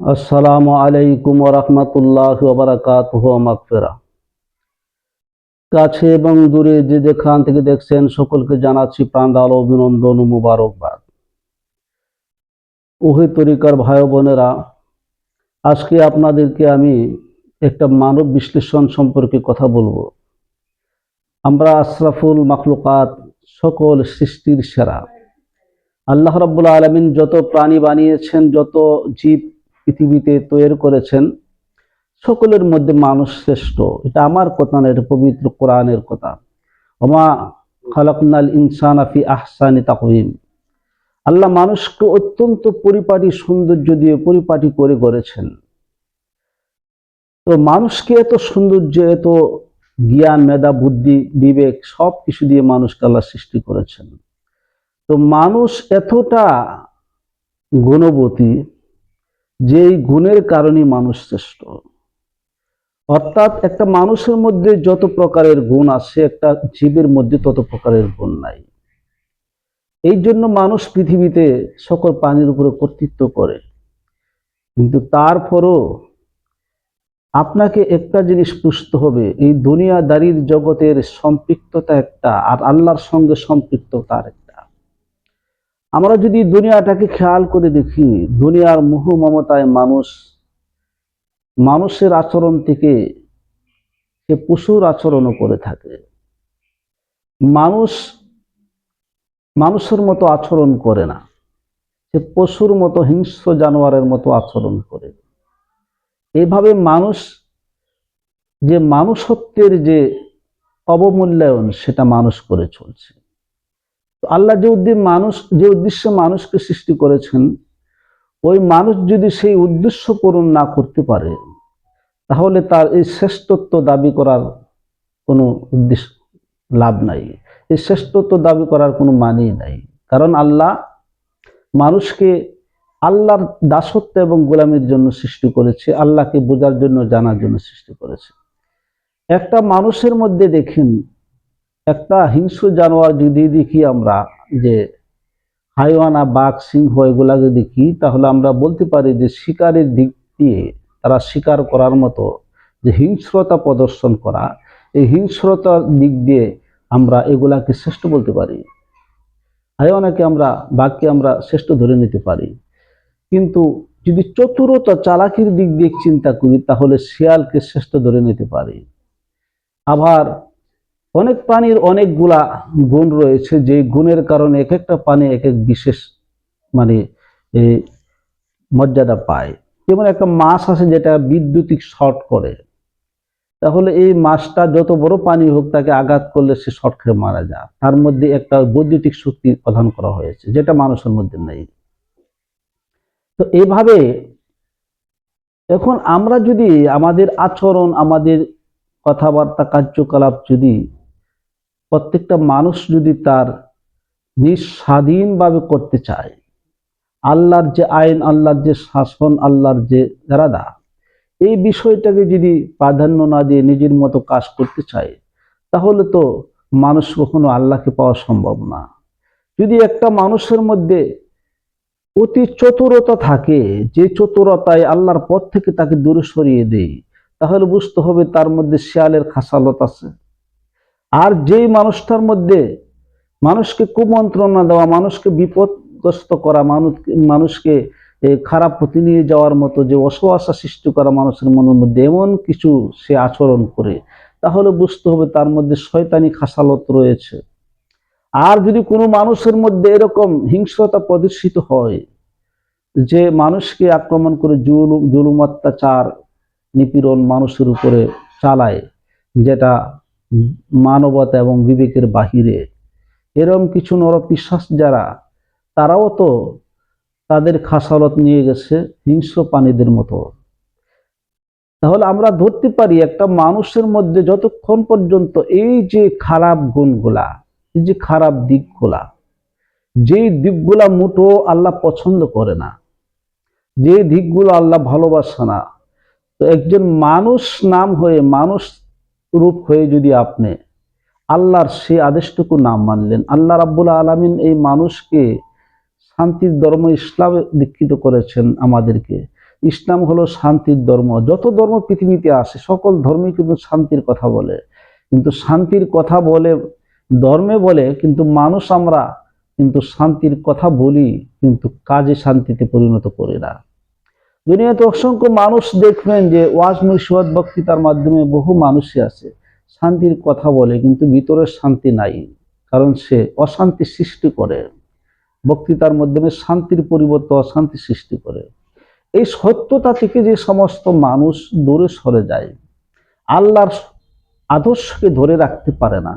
আসসালামু আলাইকুম রহমতুল্লাহ বারাকাতুহ মাগফিরা কাছে এবং দূরে যে যেখান থেকে দেখছেন সকলকে জানাচ্ছি প্রাণদাল অভিনন্দন ও মুবারকবাদ। ওহে তরিকার ভাই বোনেরা, আজকে আপনাদেরকে আমি একটা মানব বিশ্লেষণ সম্পর্কে কথা বলব। আমরা আশরাফুল মাখলুকাত সকল সৃষ্টির সেরা। আল্লাহ রাব্বুল আলমিন যত প্রাণী বানিয়েছেন, যত জীব পৃথিবীতে তৈরি করেছেন, সকলের মধ্যে মানুষ শ্রেষ্ঠ। এটা আমার কথা না, এটা পবিত্র কোরআনের কথা। ওমা খালাকুনাল ইনসান আফি আহসানি তাকবিম আল্লাহ মানুষকে অত্যন্ত পরিপাটি, সৌন্দর্য দিয়ে পরিপাটি করে গড়েছেন। তো মানুষকে এত সৌন্দর্য, এত জ্ঞান, মেধা, বুদ্ধি, বিবেক সব কিছু দিয়ে মানুষকে আল্লাহ সৃষ্টি করেছেন। তো মানুষ এতটা গুণবতী যেই গুণের কারণে মানুষ শ্রেষ্ঠ। অর্থাৎ একটা মানুষের মধ্যে যত প্রকারের গুণ আছে, একটা জীবের মধ্যে তত প্রকারের গুণ নাই। এই জন্য মানুষ পৃথিবীতে সকল প্রাণীর উপরে কর্তৃত্ব করে। কিন্তু তারপরও আপনাকে একটা জিনিস বুঝতে হবে, এই দুনিয়াদারির জগতের সম্পৃক্ততা একটা আর আল্লাহর সঙ্গে সম্পৃক্ততা একটা আমরা যদি দুনিয়াটাকে খেয়াল করে দেখি, দুনিয়ার মোহ মমতায় মানুষ, মানুষের আচরণ থেকে সে পশুর আচরণও করে থাকে। মানুষ, মানুষের মতো আচরণ করে না। সে পশুর মতো হিংস্র জানোয়ারের মতো আচরণ করে। এইভাবে মানুষ, যে মানুষত্বের যে অবমূল্যায়ন, সেটা মানুষ করে চলছে। তো আল্লাহ যে উদ্দিন মানুষ যে উদ্দেশ্যে মানুষকে সৃষ্টি করেছেন, ওই মানুষ যদি সেই উদ্দেশ্য পূরণ না করতে পারে, তাহলে তার এই শ্রেষ্ঠত্ব দাবি করার কোনো উদ্দেশ্য লাভ নাই। এই শ্রেষ্ঠত্ব দাবি করার কোনো মানেই নাই। কারণ আল্লাহ মানুষকে আল্লাহর দাসত্ব এবং গোলামির জন্য সৃষ্টি করেছে, আল্লাহকে বোঝার জন্য, জানার জন্য সৃষ্টি করেছে। একটা মানুষের মধ্যে দেখেন একটা হিংস্র জানোয়ার যদি দেখি আমরা যে হাইওয়ানা, বাঘ, সিংহ এগুলাকে দেখি, তাহলে আমরা বলতে পারি যে শিকারের দিক দিয়ে তারা শিকার করার মতো যে হিংস্রতা প্রদর্শন করা, এই হিংস্রতার দিক দিয়ে আমরা এগুলাকে শ্রেষ্ঠ বলতে পারি। হাইওয়ানাকে আমরা, বাঘকে আমরা শ্রেষ্ঠ ধরে নিতে পারি। কিন্তু যদি চতুরতা, চালাকির দিক দিয়ে চিন্তা করি, তাহলে শিয়ালকে শ্রেষ্ঠ ধরে নিতে পারি। আবার অনেক প্রাণীর অনেকগুলা গুণ রয়েছে, যে গুণের কারণে এক একটা প্রাণী এক এক বিশেষ মানে মর্যাদা পায়। যেমন একটা মাছ আছে যেটা বিদ্যুতিক শর্ট করে, তাহলে এই মাছটা যত বড় পানি হোক তাকে আঘাত করলে সে শর্ট খেয়ে মারা যায়। তার মধ্যে একটা বৈদ্যুতিক শক্তি প্রদান করা হয়েছে, যেটা মানুষের মধ্যে নেই। তো এইভাবে এখন আমরা যদি আমাদের আচরণ, আমাদের কথাবার্তা, কার্যকলাপ যদি প্রত্যেকটা মানুষ যদি তার নিজ স্বাধীনভাবে করতে চায়, আল্লাহর যে আইন, আল্লাহর যে শাসন, আল্লাহর যে রাদা এই বিষয়টাকে যদি প্রাধান্য না দিয়ে নিজের মতো কাজ করতে চায়, তাহলে তো মানুষ কখনো আল্লাহকে পাওয়া সম্ভব না। যদি একটা মানুষের মধ্যে অতি চতুরতা থাকে, যে চতুরতায় আল্লাহর পথ থেকে তাকে দূরে সরিয়ে দেয়, তাহলে বুঝতে হবে তার মধ্যে শিয়ালের খাসালত আছে। আর যেই মানুষটার মধ্যে মানুষকে কুমন্ত্রণা দেওয়া, মানুষকে বিপদগ্রস্ত করা, মানুষ, মানুষকে খারাপ পথে নিয়ে যাওয়ার মতো যে অসহাসা সৃষ্টি করা মানুষের মনের মধ্যে এমন কিছু সে আচরণ করে, তাহলে বুঝতে হবে তার মধ্যে শয়তানি খাসালত রয়েছে। আর যদি কোনো মানুষের মধ্যে এরকম হিংস্রতা প্রদর্শিত হয়, যে মানুষকে আক্রমণ করে জুলুম অত্যাচার, নিপীড়ন মানুষের উপরে চালায়, যেটা মানবতা এবং বিবেকের বাহিরে। এরম কিছু নরপিশ্বাস যারা, তারাও তো তাদের খাসালত নিয়ে গেছে হিংস্র প্রাণীদের মতো। তাহলে আমরা ধরতে পারি একটা মানুষের মধ্যে যতক্ষণ পর্যন্ত এই যে খারাপ গুণগুলা, এই যে খারাপ দিকগুলা, যেই দিকগুলা মুঠো আল্লাহ পছন্দ করে না যে দিকগুলো আল্লাহ ভালোবাসে না, তো একজন মানুষ নাম হয়ে মানুষ রূপ হয়ে যদি আপনি আল্লাহর সে আদেশটুকু নাম মানলেন, আল্লাহ রাব্বুল আলামিন এই মানুষকে শান্তির ধর্ম ইসলামে দীক্ষিত করেছেন আমাদেরকে। ইসলাম হলো শান্তির ধর্ম। যত ধর্ম পৃথিবীতে আসে, সকল ধর্মই কিন্তু শান্তির কথা বলে। কিন্তু শান্তির কথা বলে, ধর্মে বলে, কিন্তু মানুষ আমরা কিন্তু শান্তির কথা বলি, কিন্তু কাজে শান্তিতে পরিণত করি না। দুনিয়াতে অসংখ্য মানুষ দেখবেন যে ওয়াজ নসিহত বক্তৃতার মাধ্যমে বহু মানুষই আছে, শান্তির কথা বলে, কিন্তু ভিতরে শান্তি নাই, কারণ সে অশান্তি সৃষ্টি করে। বক্তৃতার মাধ্যমে শান্তির পরিবর্তে অশান্তি সৃষ্টি করে। এই সত্যতা থেকে যে সমস্ত মানুষ দূরে সরে যায়, আল্লাহর আদর্শকে ধরে রাখতে পারে না।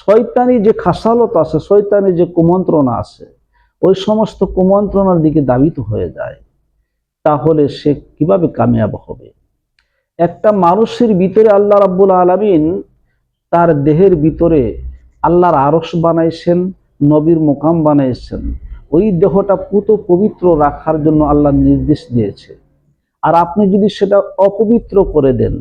শয়তানি যে খাসালত আছে, শয়তানি যে কুমন্ত্রণা আছে, ওই সমস্ত কুমন্ত্রণার দিকে দাবিত হয়ে যায়। তাহলে সে কীভাবে কামিয়াব হবে? একটা মানুষের ভিতরে আল্লাহ রাব্বুল আলামিন তার দেহের ভিতরে আল্লাহর আরস বানাইছেন, নবীর মোকাম বানাইছেন। ওই দেহটা পুত পবিত্র রাখার জন্য আল্লাহ নির্দেশ দিয়েছে। আর আপনি যদি সেটা অপবিত্র করে দেন,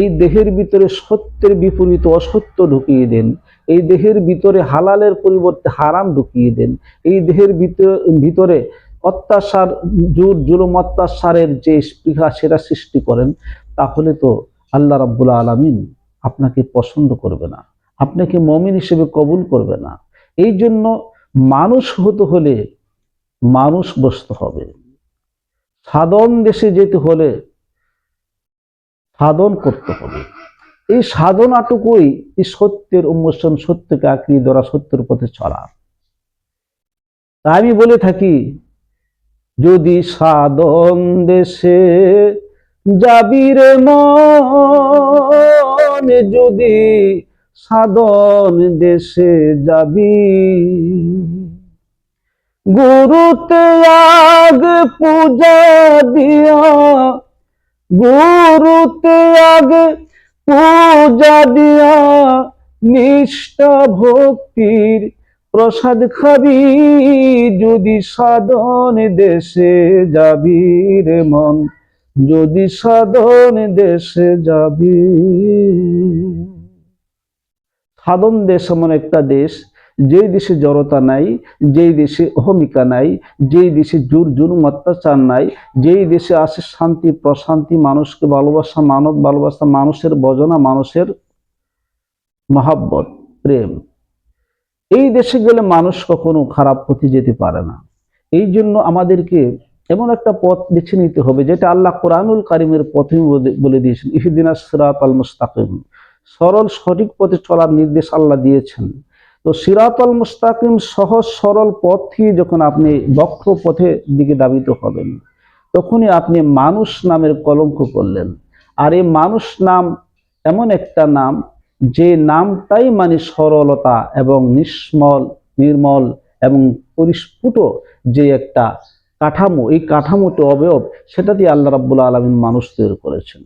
এই দেহের ভিতরে সত্যের বিপরীত অসত্য ঢুকিয়ে দেন, এই দেহের ভিতরে হালালের পরিবর্তে হারাম ঢুকিয়ে দেন, এই দেহের ভিতরে ভিতরে অত্যাচার, জোর, জুলুম, অত্যাচারের যে স্পৃহা সেটা সৃষ্টি করেন, তাহলে তো আল্লাহ রাব্বুল আলামিন আপনাকে পছন্দ করবে না। আপনাকে মমিন হিসেবে কবুল করবে না। এই জন্য মানুষ হতে হলে মানুষ বসতে হবে। সাধন দেশে যেতে হলে সাধন করতে হবে। এই সাধনাটুকুই এই সত্যের উন্মোচন, সত্যকে আঁকড়ি ধরা, সত্যের পথে চলা। তাই আমি বলে থাকি যদি সাধন দেশে যাবিরে মন, যদি সাধন দেশে যাবি। গুরুতে আগ পূজা দিয়া, গুরুতে আগ পূজা দিয়া নিষ্ঠা ভক্তির প্রসাদ খাবি, যদি সাধন দেশে যাবি রে মন, যদি সাধন দেশে যাবি। সাধন দেশ এমন একটা দেশ, যেই দেশে জড়তা নাই, যেই দেশে অহমিকা নাই, যেই দেশে জোর জুলুম অত্যাচার নাই, যেই দেশে আছে শান্তি, প্রশান্তি, মানুষকে ভালোবাসা, মানব ভালোবাসা, মানুষের বজনা, মানুষের মহাব্বত, প্রেম। এই দেশে গেলে মানুষ কখনো খারাপ পথে যেতে পারে না। এই জন্য আমাদেরকে এমন একটা পথ বেছে নিতে হবে, যেটা আল্লাহ কোরআনুল কারিমের পথে বলে দিয়েছেন ইহিদিনা সিরাত আল মুস্তাকিম। সরল সঠিক পথে চলার নির্দেশ আল্লাহ দিয়েছেন। তো সিরাত আল মুস্তাকিম সহজ সরল পথ থেকে যখন আপনি বক্র পথে দিকে দাবিত হবেন, তখনই আপনি মানুষ নামের কলঙ্ক করলেন। আর এই মানুষ নাম এমন একটা নাম যে নামটাই মানে সরলতা এবং নিষ্মল, নির্মল এবং পরিস্ফুট যে একটা কাঠামো, এই কাঠামোতে অবয়ব, সেটা দিয়ে আল্লাহ রাব্বুল আলমিন মানুষ তৈরি করেছেন।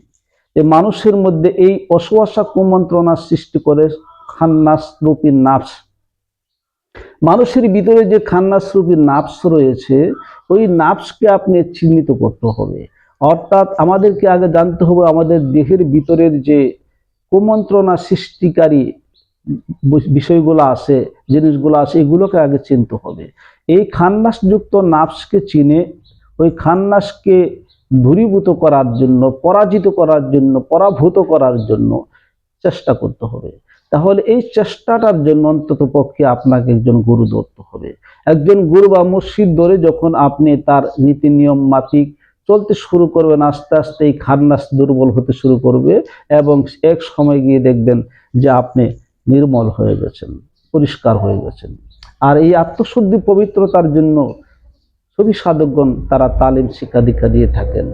এই মানুষের মধ্যে এই অসুয়াশা কুমন্ত্রণার সৃষ্টি করে খান্নাস রূপী নাফস। মানুষের ভিতরে যে খান্নাস রূপী নাফস রয়েছে, ওই নাফসকে আপনি চিহ্নিত করতে হবে। অর্থাৎ আমাদেরকে আগে জানতে হবে আমাদের দেহের ভিতরের যে কুমন্ত্রণা সৃষ্টিকারী বিষয়গুলো আছে, জিনিসগুলো আছে, এগুলোকে আগে চিনতে হবে। এই খান্নাসযুক্ত নাফসকে চিনে, ওই খান্নাসকে দূরীভূত করার জন্য, পরাজিত করার জন্য, পরাভূত করার জন্য চেষ্টা করতে হবে। তাহলে এই চেষ্টাটার জন্য অন্তত পক্ষে আপনাকে একজন গুরু ধরতে হবে। একজন গুরু বা মসজিদ ধরে যখন আপনি তার নীতি নিয়ম মাফিক চলতে শুরু করবেন, আস্তে আস্তে এই খান্নাস দুর্বল হতে শুরু করবে এবং এক সময় গিয়ে দেখবেন যে আপনি নির্মল হয়ে গেছেন, পরিষ্কার হয়ে গেছেন। আর এই আত্মশুদ্ধি, পবিত্রতার জন্য সবই সাধকগণ তারা তালিম, শিক্ষা, দীক্ষা দিয়ে থাকেন।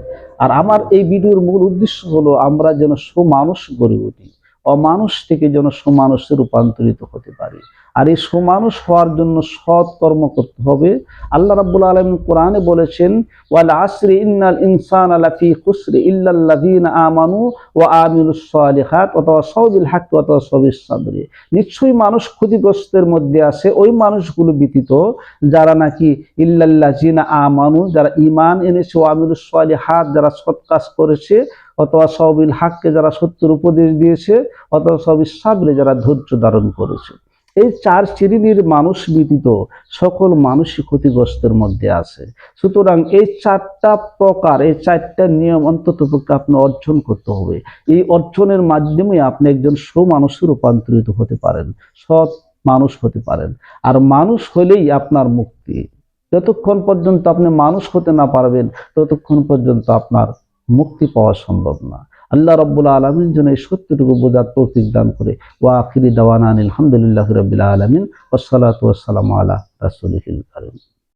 আর আমার এই ভিডিওর মূল উদ্দেশ্য হলো আমরা যেন সুমানুষ গড়ে উঠি, অমানুষ থেকে যেন সুমানুষে রূপান্তরিত হতে পারি। আর এই সুমানুষ হওয়ার জন্য সৎ কর্ম করতে হবে। আল্লাহ রাব্বুল আলমিন কোরআনে বলেছেন, ওয়াল আসরি ইন্নাল ইনসান আলাফি খুসরি ইল্লাল্লাযীনা আমানু ওয়া আমিলুস সালিহাত অথবা সবিল হাক অথবা সাবরি। নিশ্চয়ই মানুষ ক্ষতিগ্রস্তের মধ্যে আছে, ওই মানুষগুলো ব্যতীত যারা নাকি ইল্লাল্লাযীনা আমানু, যারা ঈমান এনেছে ওয়া আমিলুস সালিহাত, যারা সৎ কাজ করেছে অথবা সবিল হাককে, যারা সত্যের উপদেশ দিয়েছে অথবা সাবরে, যারা ধৈর্য ধারণ করেছে। এই চার শ্রেণির মানুষ ব্যতীত সকল মানুষই ক্ষতিগ্রস্তের মধ্যে আছে। সুতরাং এই চারটা প্রকার, এই চারটা নিয়ম অন্তত পক্ষে আপনি অর্জন করতে হবে। এই অর্জনের মাধ্যমে আপনি একজন সুমানুষে রূপান্তরিত হতে পারেন, সৎ মানুষ হতে পারেন। আর মানুষ হলেই আপনার মুক্তি। যতক্ষণ পর্যন্ত আপনি মানুষ হতে না পারবেন, ততক্ষণ পর্যন্ত আপনার মুক্তি পাওয়া সম্ভব না। আল্লাহ রব্বুল আলমিন যেন এই সত্যটুকু বোঝার তৌফিক দান করে। ওয়া আখিরি দাওয়ান আলহামদুলিল্লাহ রবিল্লা আলমিন। ওসালাত ওসালাম আলা রাসুল কারিম।